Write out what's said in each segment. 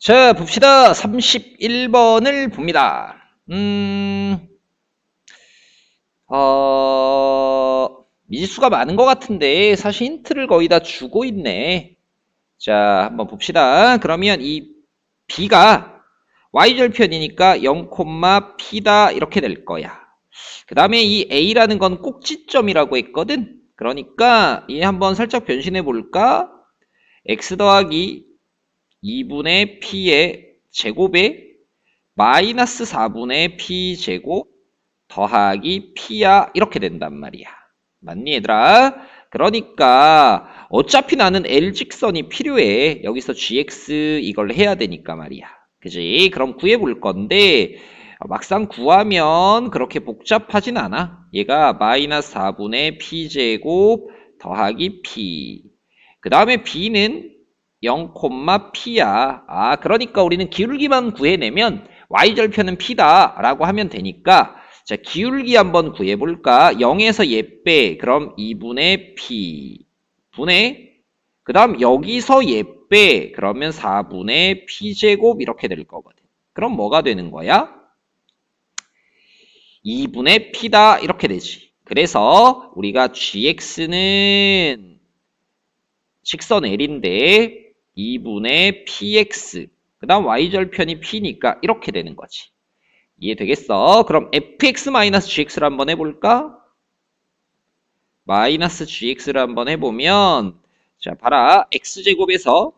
자, 봅시다. 31번을 봅니다. 음, 어, 미지수가 많은 것 같은데, 사실 힌트를 거의 다 주고 있네. 자, 한번 봅시다. 그러면 이 B가 Y절편이니까 0,P다. 이렇게 될 거야. 그 다음에 이 A라는 건 꼭지점이라고 했거든. 그러니까, 얘 한번 살짝 변신해 볼까? X 더하기 2분의 p의 제곱에 마이너스 4분의 p 제곱 더하기 p야 이렇게 된단 말이야. 맞니 얘들아? 그러니까 어차피 나는 L직선이 필요해. 여기서 gx 이걸 해야 되니까 말이야. 그지? 그럼 구해볼 건데 막상 구하면 그렇게 복잡하진 않아. 얘가 마이너스 4분의 p제곱 더하기 p 그 다음에 b는 0,p야. 아, 그러니까 우리는 기울기만 구해내면 y절편은 p다 라고 하면 되니까 자, 기울기 한번 구해볼까? 0에서 얘 빼. 그럼 2분의 p 분의 그 다음 여기서 얘 빼. 그러면 4분의 p제곱 이렇게 될 거거든. 그럼 뭐가 되는 거야? 2분의 p다 이렇게 되지. 그래서 우리가 gx는 직선 L인데 2분의 px 그 다음 y절편이 p니까 이렇게 되는 거지. 이해되겠어? 그럼 fx-gx를 한번 해볼까? 마이너스 gx를 한번 해보면 자 봐라 x제곱에서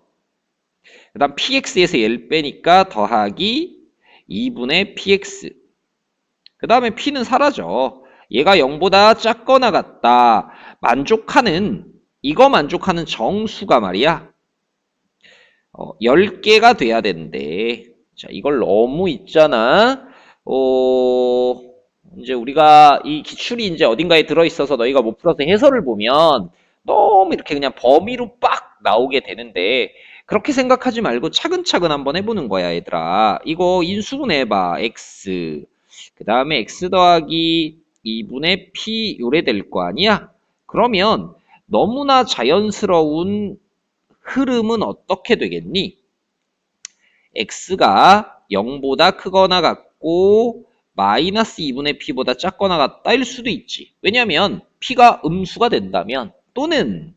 그 다음 px에서 1 빼니까 더하기 2분의 px 그 다음에 p는 사라져. 얘가 0보다 작거나 같다. 만족하는 이거 만족하는 정수가 말이야. 어, 10개가 돼야 되는데. 자, 이걸 너무 있잖아. 어, 이제 우리가 이 기출이 이제 어딘가에 들어있어서 너희가 못 풀어서 해설을 보면 너무 이렇게 그냥 범위로 빡 나오게 되는데 그렇게 생각하지 말고 차근차근 한번 해보는 거야 얘들아. 이거 인수분해봐 x. 그 다음에 x 더하기 2분의 p 요래 될 거 아니야? 그러면 너무나 자연스러운 흐름은 어떻게 되겠니? x가 0보다 크거나 같고 마이너스 2분의 p보다 작거나 같다일 수도 있지. 왜냐하면 p가 음수가 된다면 또는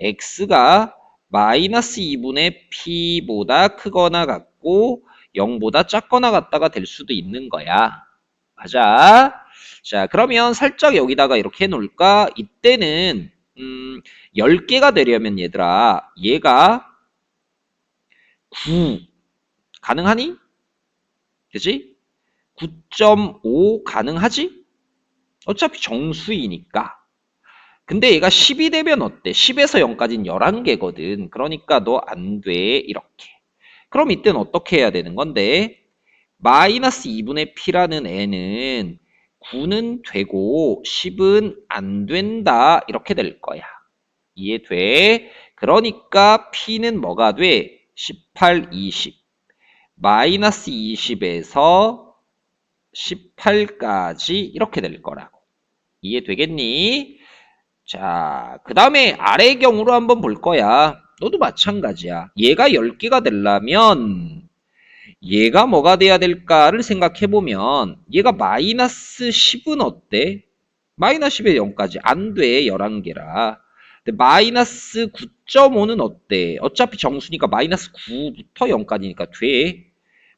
x가 마이너스 2분의 p보다 크거나 같고 0보다 작거나 같다가 될 수도 있는 거야. 맞아. 자, 그러면 살짝 여기다가 이렇게 해놓을까? 이때는 음, 10개가 되려면 얘들아 얘가 9 가능하니? 그지? 9.5 가능하지? 어차피 정수이니까 근데 얘가 10이 되면 어때? 10에서 0까지는 11개거든 그러니까 너 안 돼 이렇게 그럼 이때는 어떻게 해야 되는 건데 마이너스 2분의 p라는 애는 9는 되고 10은 안 된다 이렇게 될 거야. 이해돼? 그러니까 P는 뭐가 돼? 18, 20 마이너스 20에서 18까지 이렇게 될 거라고. 이해되겠니? 자, 그 다음에 아래 경우로 한번 볼 거야. 너도 마찬가지야. 얘가 10개가 되려면 얘가 뭐가 돼야 될까를 생각해 보면 얘가 마이너스 10은 어때? 마이너스 10에 0까지 안 돼. 11개라. 근데 마이너스 9.5는 어때? 어차피 정수니까 마이너스 9부터 0까지니까 돼.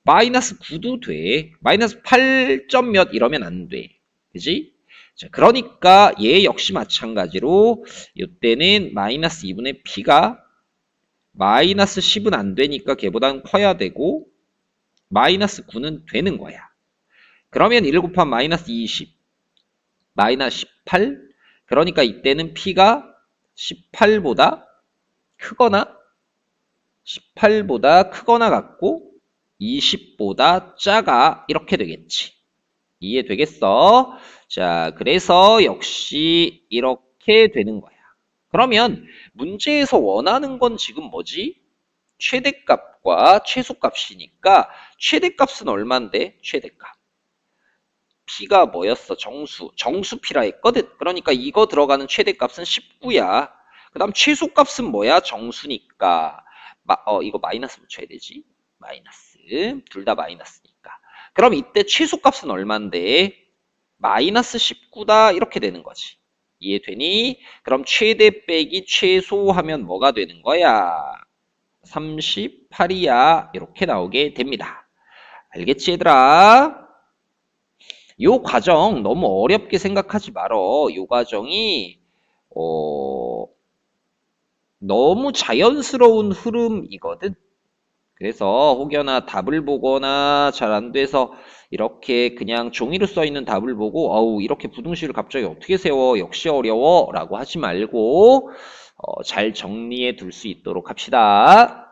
마이너스 9도 돼. 마이너스 8점 몇 이러면 안 돼. 그지? 자, 그러니까 얘 역시 마찬가지로 이때는 마이너스 2분의 p가 마이너스 10은 안 되니까 걔보다는 커야 되고 마이너스 9는 되는 거야. 그러면 1 곱한 마이너스 20 마이너스 18 그러니까 이때는 p가 18보다 크거나 18보다 크거나 같고 20보다 작아 이렇게 되겠지. 이해되겠어? 자, 그래서 역시 이렇게 되는 거야. 그러면 문제에서 원하는 건 지금 뭐지? 최대값과 최소값이니까 최대값은 얼만데? 최대값. P가 뭐였어? 정수. 정수 P라 했거든. 그러니까 이거 들어가는 최대값은 19야. 그 다음 최소값은 뭐야? 정수니까. 마, 어, 이거 마이너스 붙여야 되지. 마이너스. 둘 다 마이너스니까. 그럼 이때 최소값은 얼만데? 마이너스 19다. 이렇게 되는 거지. 이해되니? 그럼 최대 빼기 최소 하면 뭐가 되는 거야? 38이야. 이렇게 나오게 됩니다. 알겠지, 얘들아? 요 과정 너무 어렵게 생각하지 말어. 요 과정이, 어, 너무 자연스러운 흐름이거든. 그래서 혹여나 답을 보거나 잘 안 돼서 이렇게 그냥 종이로 써 있는 답을 보고 어우 이렇게 부등식을 갑자기 어떻게 세워 역시 어려워 라고 하지 말고 어, 잘 정리해 둘 수 있도록 합시다.